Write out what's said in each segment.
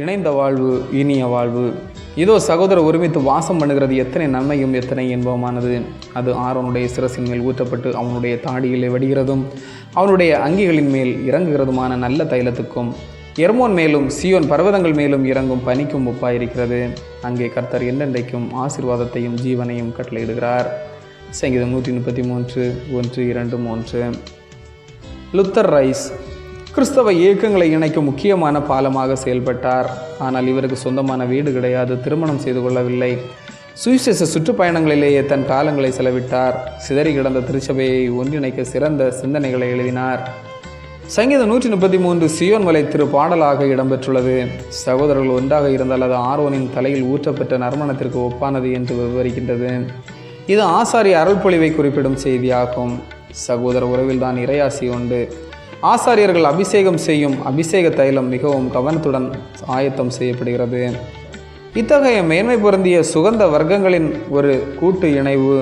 இணைந்த வாழ்வு இனிய வாழ்வு. இதோ சகோதரர் ஒருமித்து வாசம் பண்ணுகிறது. எத்தனை நன்மையும் எத்தனை இன்பமானது அது ஆரோனுடைய சிரசின் மேல் ஊற்றப்பட்டு அவனுடைய தாடியிலே வடிகிறதும் அவனுடைய அங்கிகளின் மேல் இறங்குகிறதுமான நல்ல தைலத்துக்கும் எர்மோன் மேலும் சியோன் பர்வதங்கள் மேலும் இறங்கும் பனிக்கும் ஒப்பாயிருக்கிறது. அங்கே கர்த்தர் என்றென்றைக்கும் ஆசிர்வாதத்தையும் ஜீவனையும் கட்டளையிடுகிறார். சங்கீதம் நூற்றி முப்பத்தி மூன்று ஒன்று இரண்டு மூன்று. லுத்தர் ரைஸ் கிறிஸ்தவ இயக்கங்களை இணைக்கும் முக்கியமான பாலமாக செயல்பட்டார். ஆனால் இவருக்கு சொந்தமான வீடு கிடையாது திருமணம் செய்து கொள்ளவில்லை. சுவிசேஷ சுற்றுப்பயணங்களிலேயே தன் காலங்களை செலவிட்டார். சிதறி கிடந்த திருச்சபையை ஒன்றிணைக்க சிறந்த சிந்தனைகளை எழுதினார். சங்கீதம் நூற்றி முப்பத்தி மூன்று சியோன் மலை திரு பாடலாக இடம்பெற்றுள்ளது. சகோதரர்கள் ஒன்றாக இருந்தால் அது ஆர்வனின் தலையில் ஊற்றப்பட்ட நறுமணத்திற்கு ஒப்பானது என்று விவரிக்கின்றது. இது ஆசாரி அருள்பொழிவை குறிப்பிடும் செய்தியாகும். சகோதர உறவில் தான் இறையாசி உண்டு. ஆசாரியர்கள் அபிஷேகம் செய்யும் அபிஷேக தைலம் மிகவும் கவனத்துடன் ஆயத்தம் செய்யப்படுகிறது. இத்தகைய மேன்மை பொருந்திய சுகந்த வர்க்கங்களின் ஒரு கூட்டு இணைவு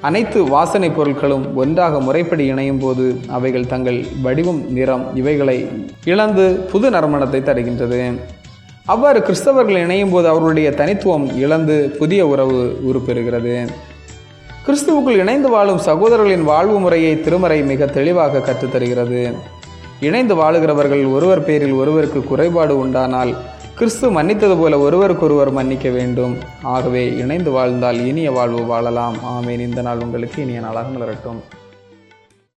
அனைத்து வாசனை பொருட்களும் ஒன்றாக முறைப்படி இணையும் போது அவைகள் தங்கள் வடிவம் நிறம் இவைகளை இழந்து புது நறுமணத்தை தருகின்றது. அவ்வாறு கிறிஸ்தவர்கள் இணையும் போது அவர்களுடைய தனித்துவம் இழந்து புதிய உறவு உருப்பெறுகிறது. கிறிஸ்துவுக்குள் இணைந்து வாழும் சகோதரர்களின் வாழ்வு முறையை திருமறை மிக தெளிவாக கற்றுத்தருகிறது இணைந்து வாழுகிறவர்கள் ஒருவர் பேரில் ஒருவருக்கு குறைபாடு உண்டானால் கிறிஸ்து மன்னித்தது போல ஒருவருக்கொருவர் மன்னிக்க வேண்டும். ஆகவே இணைந்து வாழ்ந்தால் இனிய வாழ்வு வாழலாம். ஆமேன். இந்த நாள் உங்களுக்கு இனிய நாளாக மலரட்டும்.